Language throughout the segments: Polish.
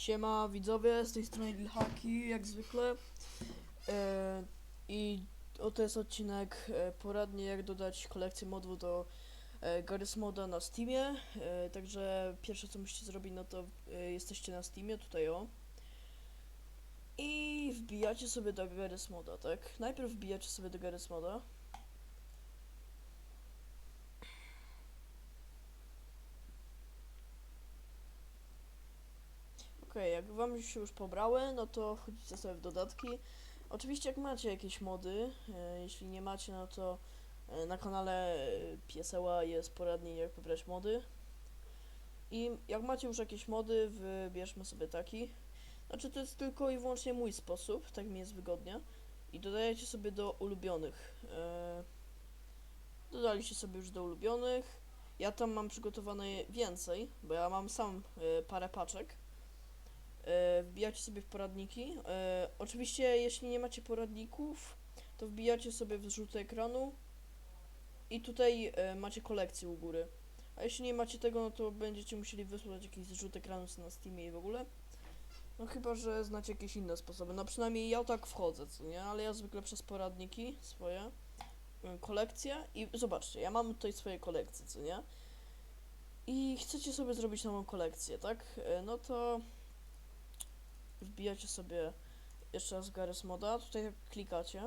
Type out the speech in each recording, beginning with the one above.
Siema widzowie, z tej strony Lilhaki, jak zwykle. E, I oto jest odcinek e, poradnie jak dodać kolekcję modów do e, Moda na Steamie. E, także pierwsze co musicie zrobić, no to e, jesteście na Steamie, tutaj o. I wbijacie sobie do Garry's Moda, tak? Najpierw wbijacie sobie do Garry's Moda. Okej, jak wam się już pobrały, no to wchodzicie sobie w dodatki. Oczywiście jak macie jakieś mody, e, jeśli nie macie, no to e, na kanale e, Pieseła jest poradnik jak pobrać mody. I jak macie już jakieś mody, wybierzmy sobie taki. Znaczy to jest tylko i wyłącznie mój sposób, tak mi jest wygodnie. I dodajecie sobie do ulubionych. E, dodaliście sobie już do ulubionych. Ja tam mam przygotowane więcej, bo ja mam sam e, parę paczek. E, wbijacie sobie w poradniki. E, oczywiście, jeśli nie macie poradników, to wbijacie sobie w zrzut ekranu i tutaj e, macie kolekcję u góry. A jeśli nie macie tego, no to będziecie musieli wysłać jakiś zrzut ekranu na Steamie i w ogóle. No chyba, że znacie jakieś inne sposoby. No przynajmniej ja tak wchodzę, co nie? Ale ja zwykle przez poradniki swoje kolekcje i zobaczcie, ja mam tutaj swoje kolekcje, co nie? I chcecie sobie zrobić nową kolekcję, tak? No to wbijacie sobie jeszcze raz Garry's Moda, tutaj klikacie.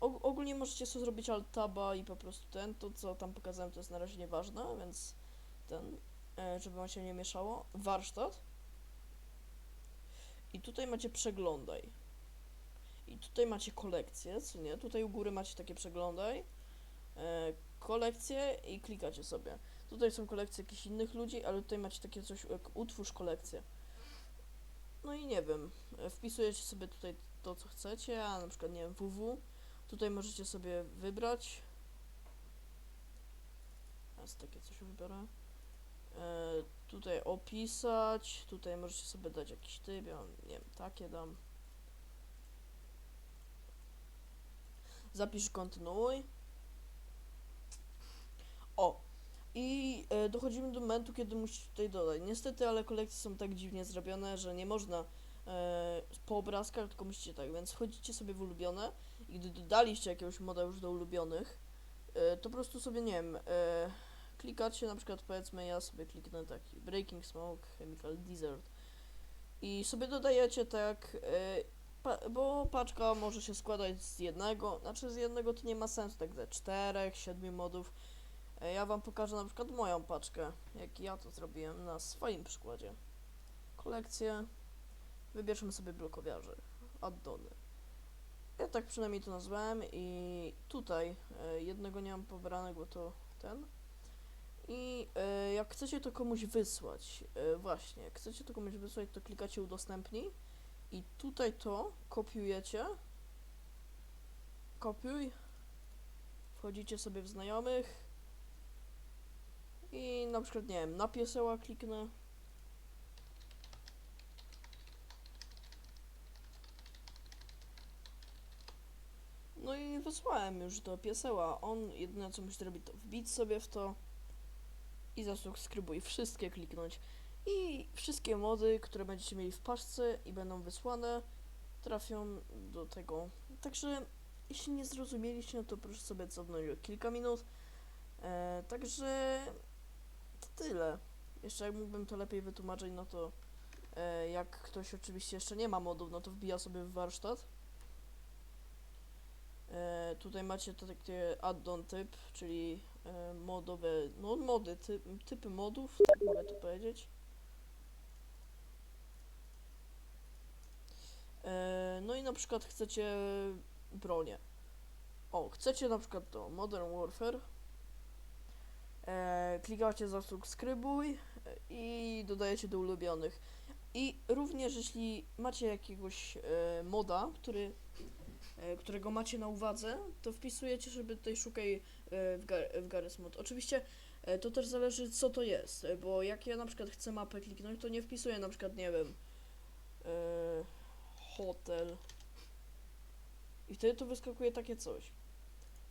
Og ogólnie możecie sobie zrobić alt taba i po prostu ten, to co tam pokazałem to jest na razie nieważne, więc ten, e, żeby wam się nie mieszało. Warsztat. I tutaj macie przeglądaj. I tutaj macie kolekcję, co nie? Tutaj u góry macie takie przeglądaj. E, kolekcje i klikacie sobie. Tutaj są kolekcje jakichś innych ludzi, ale tutaj macie takie coś jak utwórz kolekcję. No i nie wiem, e, wpisujecie sobie tutaj to, co chcecie, a na przykład, nie wiem, www. Tutaj możecie sobie wybrać. Teraz takie coś wybiorę. E, tutaj opisać, tutaj możecie sobie dać jakiś typ, ja nie wiem, takie dam. Zapisz kontynuuj. O, dochodzimy do momentu, kiedy musicie tutaj dodać. Niestety, ale kolekcje są tak dziwnie zrobione, że nie można e, po obrazkach, tylko musicie tak, więc wchodzicie sobie w ulubione i gdy dodaliście jakiegoś moda już do ulubionych, e, to po prostu sobie, nie wiem, e, klikacie, na przykład powiedzmy, ja sobie kliknę taki Breaking Smoke, Chemical Desert i sobie dodajecie tak, e, pa, bo paczka może się składać z jednego, znaczy z jednego to nie ma sensu, tak ze czterech, siedmiu modów, E, Ja wam pokażę na przykład moją paczkę, jak ja to zrobiłem na swoim przykładzie. Kolekcję. Wybierzmy sobie blokowiarzy, addony. Ja tak przynajmniej to nazwałem i tutaj e, jednego nie mam pobranego, to ten. I e, jak chcecie to komuś wysłać, e, właśnie, jak chcecie to komuś wysłać, to klikacie udostępnij i tutaj to kopiujecie. Kopiuj. Wchodzicie sobie w znajomych. I na przykład, nie wiem, na pieseła kliknę. No i wysłałem już do pieseła. On jedyne co musi zrobić to wbić sobie w to i zasubskrybuj. Wszystkie kliknąć. I wszystkie mody, które będziecie mieli w paczce i będą wysłane, trafią do tego. Także jeśli nie zrozumieliście, no to proszę sobie cofnąć o kilka minut. E, także tyle. Jeszcze jak mógłbym to lepiej wytłumaczyć, no to e, jak ktoś oczywiście jeszcze nie ma modów, no to wbija sobie w warsztat. E, tutaj macie to takie add-on typ, czyli e, modowe, no mody, ty, typy modów, tak mogę to powiedzieć. E, no i na przykład chcecie bronię. O, chcecie na przykład to Modern Warfare. E, klikacie zasubskrybuj e, i dodajecie do ulubionych. I również jeśli macie jakiegoś e, moda, który, e, którego macie na uwadze, to wpisujecie, żeby tutaj szukaj e, w, gar, w Garry's Mod. Oczywiście e, to też zależy co to jest, e, bo jak ja na przykład chcę mapę kliknąć, to nie wpisuję na przykład, nie wiem, e, hotel i wtedy to wyskakuje takie coś.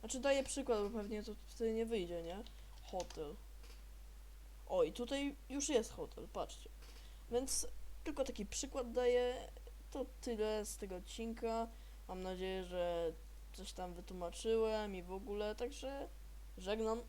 Znaczy daję przykład, bo pewnie to wtedy nie wyjdzie, nie? Hotel. O, i tutaj już jest hotel, patrzcie. Więc tylko taki przykład daję. To tyle z tego odcinka. Mam nadzieję, że coś tam wytłumaczyłem i w ogóle, także żegnam.